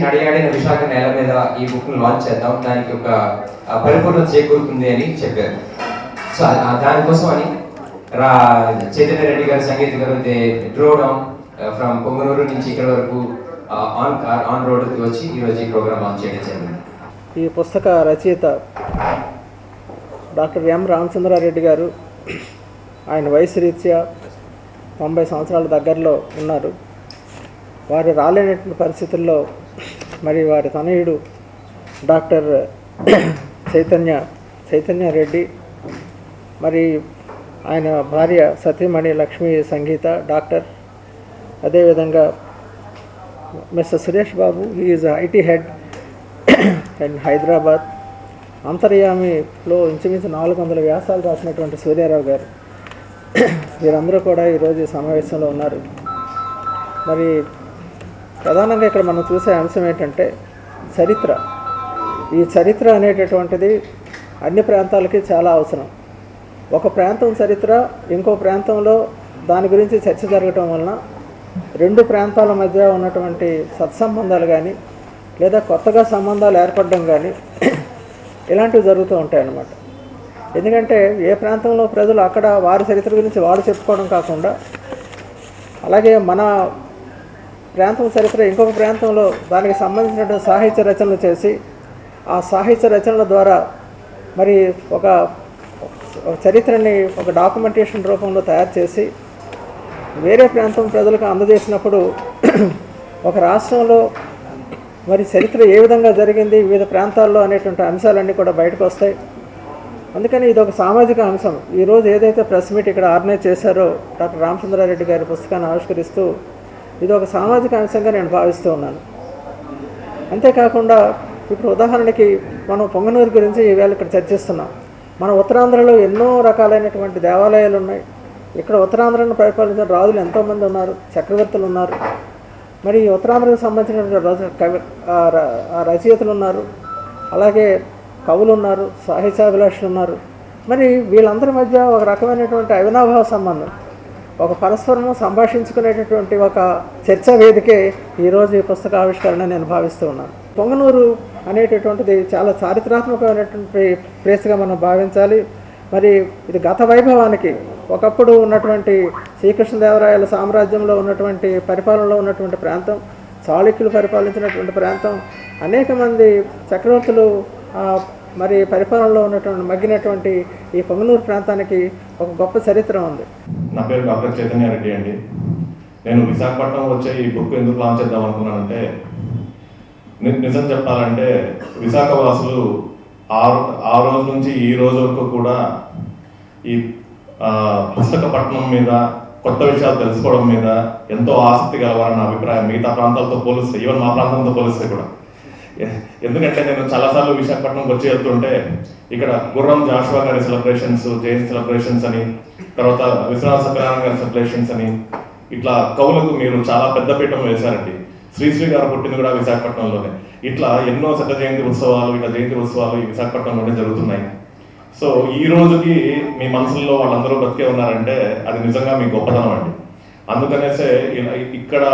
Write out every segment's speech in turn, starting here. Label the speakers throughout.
Speaker 1: శ్రీ నడియాడిన విశాఖ నేల మీద ఈ బుక్ను లాంచ్ చేద్దాం. దానికి ఒక ఆ, పరిపూర్ణత చేకూరుతుంది అని చెప్పారు. సో దానికోసం అని రా చైతన్య రెడ్డి గారు సంగీత గారు they drove down from Punganur నుంచి ఇక్కడ వరకు ఆన్ కార్ ఆన్ రోడ్కి వచ్చి ఈరోజు ఈ ప్రోగ్రామ్ లాంచ్ చేయడం జరిగింది.
Speaker 2: ఈ పుస్తక రచయిత డాక్టర్ ఎం రామచంద్రారెడ్డి గారు ఆయన వయసు రీత్యా తొంభై సంవత్సరాల దగ్గరలో ఉన్నారు. వారు రాలేనటువంటి పరిస్థితుల్లో మరి వారి తనయుడు డాక్టర్ చైతన్య చైతన్య రెడ్డి మరి ఆయన భార్య సతీమణి లక్ష్మీ సంగీత డాక్టర్. అదేవిధంగా mister Suresh Babu is IT head and Hyderabad. అంతర్యామిలో ఇంచుమించు నాలుగు వందల వ్యాసాలు రాసినటువంటి సూర్యారావు గారు. వీరందరూ కూడా ఈరోజు ఈ సమావేశంలో ఉన్నారు. మరి ప్రధానంగా ఇక్కడ మనం చూసే అంశం ఏంటంటే చరిత్ర. ఈ చరిత్ర అనేటటువంటిది అన్ని ప్రాంతాలకి చాలా అవసరం. ఒక ప్రాంతం చరిత్ర ఇంకో ప్రాంతంలో దాని గురించి చర్చ జరగటం వలన రెండు ప్రాంతాల మధ్య ఉన్నటువంటి సత్సంబంధాలు కానీ లేదా కొత్తగా సంబంధాలు ఏర్పడడం కానీ ఇలాంటివి జరుగుతూ ఉంటాయి అన్నమాట ఎందుకంటే ఏ ప్రాంతంలో ప్రజలు అక్కడ వారి చరిత్ర గురించి వారు చెప్పుకోవడం కాకుండా అలాగే మన ప్రాంతం చరిత్ర ఇంకొక ప్రాంతంలో దానికి సంబంధించినటువంటి సాహిత్య రచనలు చేసి ఆ సాహిత్య రచనల ద్వారా మరి ఒక చరిత్రని ఒక డాక్యుమెంటేషన్ రూపంలో తయారు చేసి వేరే ప్రాంతం ప్రజలకు అందజేసినప్పుడు ఒక రాష్ట్రంలో మరి చరిత్ర ఏ విధంగా జరిగింది వివిధ ప్రాంతాల్లో అనేటువంటి అంశాలన్నీ కూడా బయటకు వస్తాయి. అందుకని ఇది ఒక సామాజిక అంశం. ఈరోజు ఏదైతే ప్రెస్ మీట్ ఇక్కడ ఆర్గనైజ్ చేశారో డాక్టర్ రామచంద్రారెడ్డి గారి పుస్తకాన్ని ఆవిష్కరిస్తూ ఇది ఒక సామాజిక అంశంగా నేను భావిస్తూ ఉన్నాను. అంతేకాకుండా ఇప్పుడు ఉదాహరణకి మనం పొంగనూరు గురించి ఈవేళ ఇక్కడ చర్చిస్తున్నాం. మన ఉత్తరాంధ్రలో ఎన్నో రకాలైనటువంటి దేవాలయాలు ఉన్నాయి. ఇక్కడ ఉత్తరాంధ్రను పరిపాలించిన రాజులు ఎంతోమంది ఉన్నారు చక్రవర్తులు ఉన్నారు. మరి ఈ ఉత్తరాంధ్రకు సంబంధించినటువంటి రచ కవి రచయితలు ఉన్నారు. అలాగే కవులు ఉన్నారు సాహిత్యాభిలాషులు ఉన్నారు. మరి వీళ్ళందరి మధ్య ఒక రకమైనటువంటి అవినాభావ సంబంధం. ఒక పరస్పరము సంభాషించుకునేటటువంటి ఒక చర్చా వేదికే ఈరోజు ఈ పుస్తక ఆవిష్కరణ నేను భావిస్తూ ఉన్నాను. పొంగనూరు అనేటటువంటిది చాలా చారిత్రాత్మకమైనటువంటి ప్లేస్గా మనం భావించాలి. మరి ఇది గత వైభవానికి ఒకప్పుడు ఉన్నటువంటి శ్రీకృష్ణదేవరాయల సామ్రాజ్యంలో ఉన్నటువంటి పరిపాలనలో ఉన్నటువంటి ప్రాంతం చాళుక్యులు పరిపాలించినటువంటి ప్రాంతం అనేక మంది చక్రవర్తులు మరి పరిపాలనలో ఉన్నటువంటి మగ్గినటువంటి ఈ పొంగనూరు ప్రాంతానికి ఒక గొప్ప చరిత్ర ఉంది.
Speaker 3: నా పేరు డాక్టర్ చైతన్య రెడ్డి అండి. నేను విశాఖపట్నం వచ్చే ఈ బుక్ ఎందుకు లాంచ్ చేద్దాం అనుకున్నానంటే నిజం చెప్పాలంటే విశాఖ వాసులు ఆ రోజు నుంచి ఈ రోజు వరకు కూడా ఈ పుస్తక పట్టణం మీద కొత్త విషయాలు తెలుసుకోవడం మీద ఎంతో ఆసక్తి గలవారని నా అభిప్రాయం మిగతా ప్రాంతాలతో పోలిస్తే ఈవెన్ మా ప్రాంతంతో పోలిస్తే కూడా. ఎందుకంటే నేను చాలాసార్లు విశాఖపట్నంకి వచ్చి వెళ్తుంటే ఇక్కడ గుర్రం జాషువా గారి సెలబ్రేషన్స్ జైన్ సెలబ్రేషన్స్ అని తర్వాత విశ్వనాథ సత్యనారాయణ గారి సెలబ్రేషన్స్ అని ఇట్లా కవులకు మీరు చాలా పెద్ద పీఠం వేశారండి. శ్రీశ్రీ గారు పుట్టింది కూడా విశాఖపట్నంలోనే. ఇట్లా ఎన్నో శత జయంతి ఉత్సవాలు ఇట్లా జయంతి ఉత్సవాలు ఈ విశాఖపట్నంలోనే జరుగుతున్నాయి. సో ఈ రోజుకి మీ మనసుల్లో వాళ్ళందరూ బతికే ఉన్నారంటే అది నిజంగా మీ గొప్పతనం అండి. అందుకనేసే ఇలా ఇక్కడ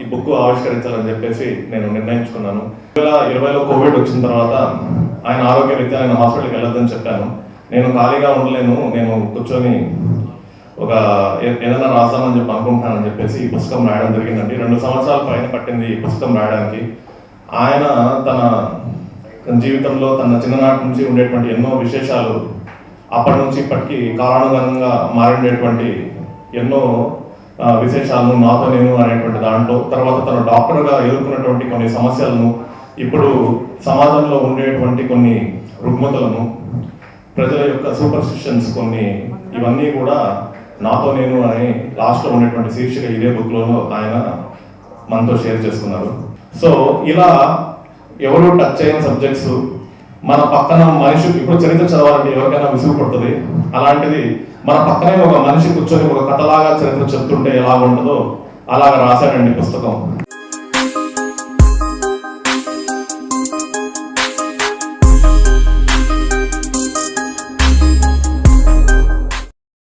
Speaker 3: ఈ బుక్ ఆవిష్కరించాలని చెప్పేసి నేను నిర్ణయించుకున్నాను. రెండు వేల ఇరవైలో కోవిడ్ వచ్చిన తర్వాత ఆయన ఆరోగ్య రీత్యా నేను హాస్పిటల్కి వెళ్ళొద్దని చెప్పాను. నేను ఖాళీగా ఉండలేను నేను కూర్చొని ఒక ఏదైనా రాద్దామని చెప్పి అనుకుంటున్నానని చెప్పేసి ఈ పుస్తకం రాయడం జరిగిందండి. రెండు సంవత్సరాల పైన పట్టింది ఈ పుస్తకం రాయడానికి. ఆయన తన జీవితంలో తన చిన్ననాటి నుంచి ఉండేటువంటి ఎన్నో విశేషాలు అప్పటి నుంచి ఇప్పటికీ కాలానుగుణంగా మారిండేటువంటి ఎన్నో విశేషాలను నాతో నేను అనేటువంటి దాంట్లో. తర్వాత తన డాక్టర్గా ఎదుర్కొన్నటువంటి కొన్ని సమస్యలను ఇప్పుడు సమాజంలో ఉండేటువంటి కొన్ని రుగ్మతలను ప్రజల యొక్క సూపర్స్టిషన్స్ కొన్ని ఇవన్నీ కూడా నాతో నేను అని లాస్ట్లో ఉండేటువంటి శీర్షిక ఇదే బుక్లోనూ ఆయన మనతో షేర్ చేసుకున్నారు. సో ఇలా ఎవరు టచ్ చేయని సబ్జెక్ట్స్ మన పక్కన మనిషి ఇప్పుడు చరిత్ర చదవాలంటే ఎవరికైనా విసుగు పడుతుంది. అలాంటిది మన పక్కనే ఒక మనిషి కూర్చొని ఒక కథలాగా చరిత్ర చెప్తుంటే ఎలా ఉంటుందో అలాగ రాశాడండి పుస్తకం.